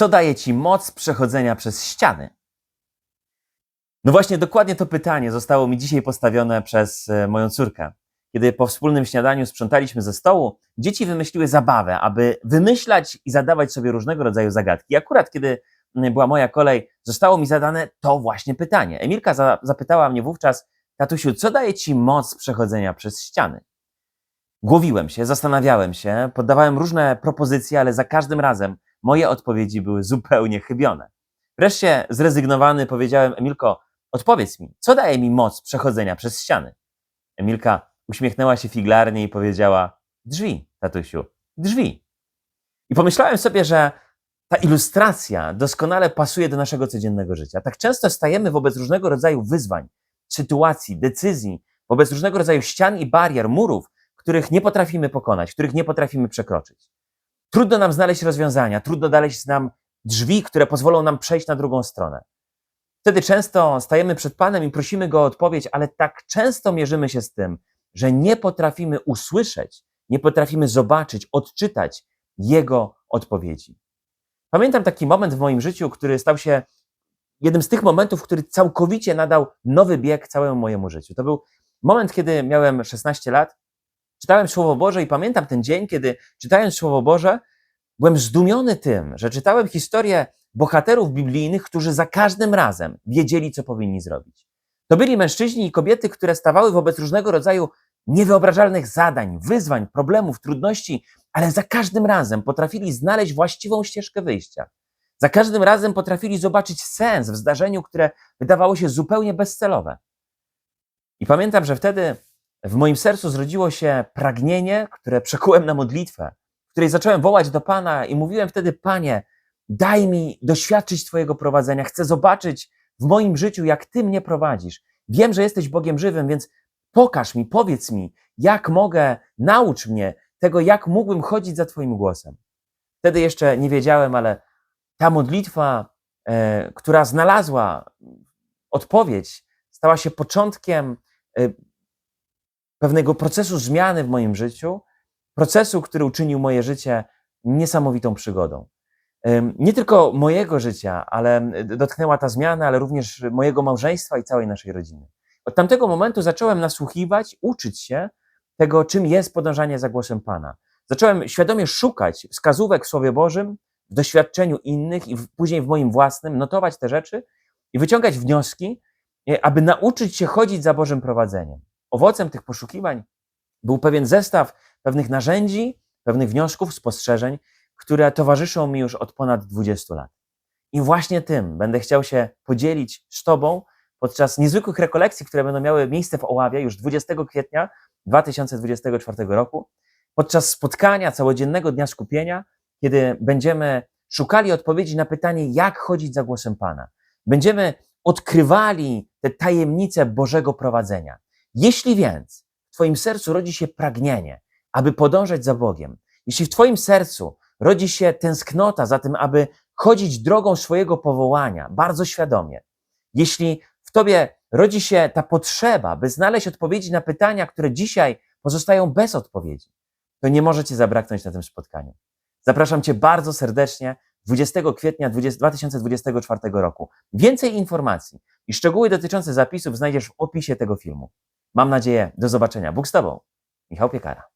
Co daje ci moc przechodzenia przez ściany? No właśnie, dokładnie to pytanie zostało mi dzisiaj postawione przez e, moją córkę. Kiedy po wspólnym śniadaniu sprzątaliśmy ze stołu, dzieci wymyśliły zabawę, aby wymyślać i zadawać sobie różnego rodzaju zagadki. I akurat kiedy była moja kolej, zostało mi zadane to właśnie pytanie. Emilka za, zapytała mnie wówczas, tatusiu, co daje ci moc przechodzenia przez ściany? Głowiłem się, zastanawiałem się, poddawałem różne propozycje, ale za każdym razem moje odpowiedzi były zupełnie chybione. Wreszcie zrezygnowany powiedziałem, Emilko, odpowiedz mi, co daje mi moc przechodzenia przez ściany? Emilka uśmiechnęła się figlarnie i powiedziała, drzwi, tatusiu, drzwi. I pomyślałem sobie, że ta ilustracja doskonale pasuje do naszego codziennego życia. Tak często stajemy wobec różnego rodzaju wyzwań, sytuacji, decyzji, wobec różnego rodzaju ścian i barier, murów, których nie potrafimy pokonać, których nie potrafimy przekroczyć. Trudno nam znaleźć rozwiązania, trudno znaleźć nam drzwi, które pozwolą nam przejść na drugą stronę. Wtedy często stajemy przed Panem i prosimy Go o odpowiedź, ale tak często mierzymy się z tym, że nie potrafimy usłyszeć, nie potrafimy zobaczyć, odczytać Jego odpowiedzi. Pamiętam taki moment w moim życiu, który stał się jednym z tych momentów, który całkowicie nadał nowy bieg całemu mojemu życiu. To był moment, kiedy miałem 16 lat, czytałem Słowo Boże i pamiętam ten dzień, kiedy czytając Słowo Boże, byłem zdumiony tym, że czytałem historię bohaterów biblijnych, którzy za każdym razem wiedzieli, co powinni zrobić. To byli mężczyźni i kobiety, które stawały wobec różnego rodzaju niewyobrażalnych zadań, wyzwań, problemów, trudności, ale za każdym razem potrafili znaleźć właściwą ścieżkę wyjścia. Za każdym razem potrafili zobaczyć sens w zdarzeniu, które wydawało się zupełnie bezcelowe. I pamiętam, że wtedy w moim sercu zrodziło się pragnienie, które przekułem na modlitwę, w której zacząłem wołać do Pana i mówiłem wtedy: Panie, daj mi doświadczyć Twojego prowadzenia. Chcę zobaczyć w moim życiu, jak Ty mnie prowadzisz. Wiem, że jesteś Bogiem żywym, więc pokaż mi, powiedz mi, jak mogę, naucz mnie tego, jak mógłbym chodzić za Twoim głosem. Wtedy jeszcze nie wiedziałem, ale ta modlitwa, e, która znalazła odpowiedź, stała się początkiem e, pewnego procesu zmiany w moim życiu, procesu, który uczynił moje życie niesamowitą przygodą. Nie tylko mojego życia, ale dotknęła ta zmiana, ale również mojego małżeństwa i całej naszej rodziny. Od tamtego momentu zacząłem nasłuchiwać, uczyć się tego, czym jest podążanie za głosem Pana. Zacząłem świadomie szukać wskazówek w Słowie Bożym, w doświadczeniu innych i później w moim własnym, notować te rzeczy i wyciągać wnioski, e, aby nauczyć się chodzić za Bożym prowadzeniem. Owocem tych poszukiwań był pewien zestaw pewnych narzędzi, pewnych wniosków, spostrzeżeń, które towarzyszą mi już od ponad 20 lat. I właśnie tym będę chciał się podzielić z Tobą podczas niezwykłych rekolekcji, które będą miały miejsce w Oławie już 20 kwietnia 2024 roku, podczas spotkania całodziennego dnia skupienia, kiedy będziemy szukali odpowiedzi na pytanie, jak chodzić za głosem Pana. Będziemy odkrywali te tajemnice Bożego prowadzenia. Jeśli więc w Twoim sercu rodzi się pragnienie, aby podążać za Bogiem, jeśli w Twoim sercu rodzi się tęsknota za tym, aby chodzić drogą swojego powołania bardzo świadomie, jeśli w Tobie rodzi się ta potrzeba, by znaleźć odpowiedzi na pytania, które dzisiaj pozostają bez odpowiedzi, to nie może Cię zabraknąć na tym spotkaniu. Zapraszam Cię bardzo serdecznie 20 kwietnia 20 2024 roku. Więcej informacji i szczegóły dotyczące zapisów znajdziesz w opisie tego filmu. Mam nadzieję, do zobaczenia. Bóg z Tobą. Michał Piekara.